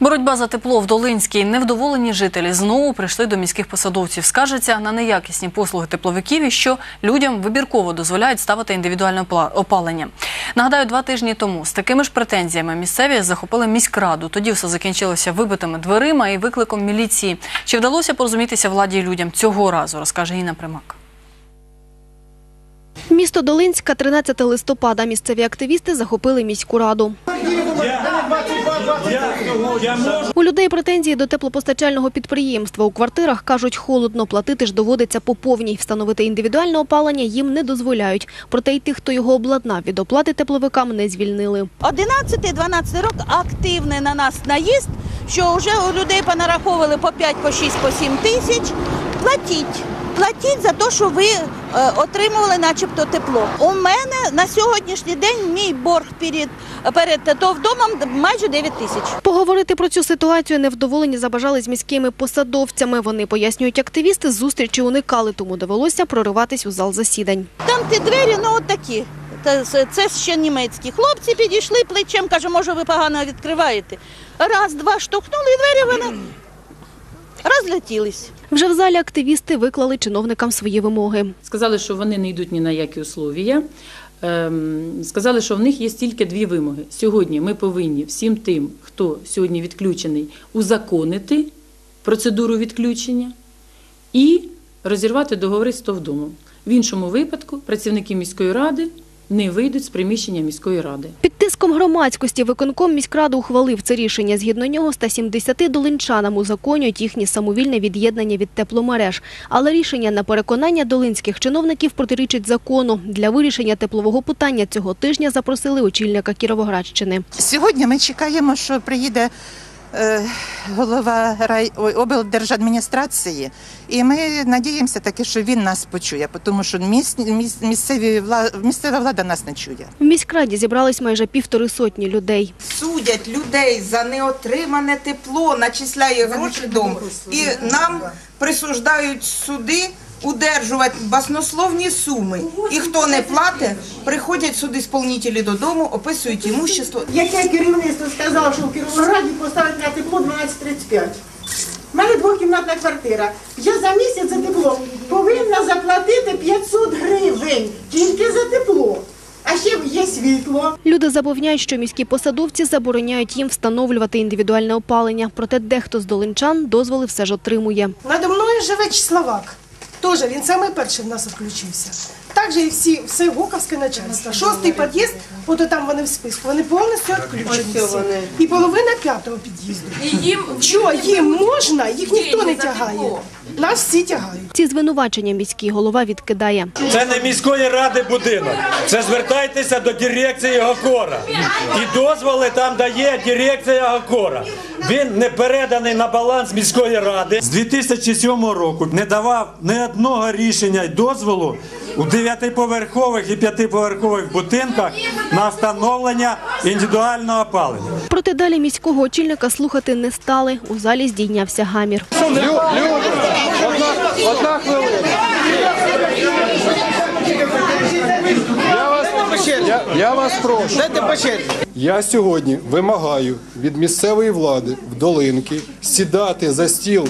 Боротьба за тепло в Долинській невдоволені жителі знову прийшли до міських посадовців. Скаржаться на неякісні послуги тепловиків і що людям вибірково дозволяють ставити індивідуальне опалення. Нагадаю, два тижні тому з такими ж претензіями місцеві захопили міськраду. Тоді все закінчилося вибитими дверима і викликом міліції. Чи вдалося порозумітися владі людям цього разу, розкаже Інна Примак. Місто Долинська, 13 листопада. Місцеві активісти захопили міську раду. У людей претензії до теплопостачального підприємства. У квартирах, кажуть, холодно, платити ж доводиться по повній. Встановити індивідуальне опалення їм не дозволяють. Проте й тих, хто його обладнав, від оплати тепловикам не звільнили. 11-12 років активний на нас наїзд, що вже у людей понараховували по 5, по 6, по 7 тисяч. Платіть. Платіть за те, що ви е, отримували начебто тепло. У мене на сьогоднішній день мій борг перед, перед ТОВ-домом майже 9 тисяч. Поговорити про цю ситуацію невдоволені забажали з міськими посадовцями. Вони, пояснюють активісти, зустрічі уникали, тому довелося прориватись у зал засідань. Там ті двері, ну от такі. Це, ще німецькі. Хлопці підійшли плечем, каже, може ви погано відкриваєте. Раз, два штовхнули, і двері вони розлетілись. Вже в залі активісти виклали чиновникам свої вимоги. Сказали, що вони не йдуть ні на які условія. Ем, Сказали, що в них є тільки дві вимоги. Сьогодні ми повинні всім тим, хто сьогодні відключений, узаконити процедуру відключення і розірвати договори з ТОВДомом. В іншому випадку працівники міської ради не вийдуть з приміщення міської ради. Під тиском громадськості виконком міськради ухвалив це рішення. Згідно нього 170 долинчанам узаконюють їхнє самовільне від'єднання від тепломереж. Але рішення на переконання долинських чиновників протирічить закону. Для вирішення теплового питання цього тижня запросили очільника Кіровоградщини. Сьогодні ми чекаємо, що приїде голова рай... ой, облдержадміністрації, і ми надіємося таки, що він нас почує, тому що міс... міс... місцеві вла... місцева влада нас не чує. В міськраді зібрались майже півтори сотні людей. судять людей за неотримане тепло, начисляє гроші дом. І нам присуждають суди удержувати баснословні суми. І хто не платить, приходять суди сповнітелі додому, описують імущество. Яке керівництво сказало, що в Кіровограді поставить на тепло 12,35. У мене двокімнатна квартира. Я за місяць за тепло повинна заплатити 500 гривень тільки за тепло. А ще є світло. Люди запевняють, що міські посадовці забороняють їм встановлювати індивідуальне опалення. Проте дехто з долинчан дозволи все ж отримує. Надо мною живе Числовак. Тоже він саме перший в нас відключився. Так же і всі, все Гоковське начальство. Шостий під'їзд, от там вони в списку, вони повністю відключені. всі. І половина п'ятого під'їзду. І їм що їм можна, їх ніхто не тягає. Нас всі тягають. Ці звинувачення міський голова відкидає. Це не міської ради будинок. Це звертайтеся до дирекції Гокора. І дозволи там дає дирекція Гокора. Він не переданий на баланс міської ради. З 2007 року не давав ні одного рішення й дозволу у дев'ятиповерхових і п'ятиповерхових будинках на встановлення індивідуального опалення. Проте далі міського очільника слухати не стали. У залі здійнявся гамір. Я вас прошу. Я сьогодні вимагаю від місцевої влади в Долинки сідати за стіл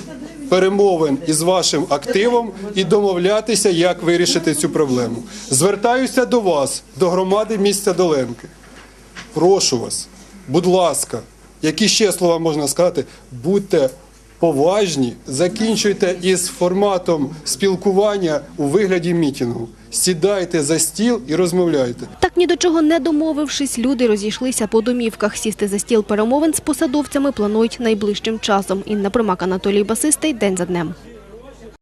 перемовин із вашим активом і домовлятися, як вирішити цю проблему. Звертаюся до вас, до громади міста Долинки. Прошу вас, будь ласка, які ще слова можна сказати? Будьте поважні, закінчуйте із форматом спілкування у вигляді мітингу. Сідайте за стіл і розмовляйте. Так ні до чого не домовившись, люди розійшлися по домівках. Сісти за стіл перемовин з посадовцями планують найближчим часом. Інна Примак, Анатолій Басистий. День за днем.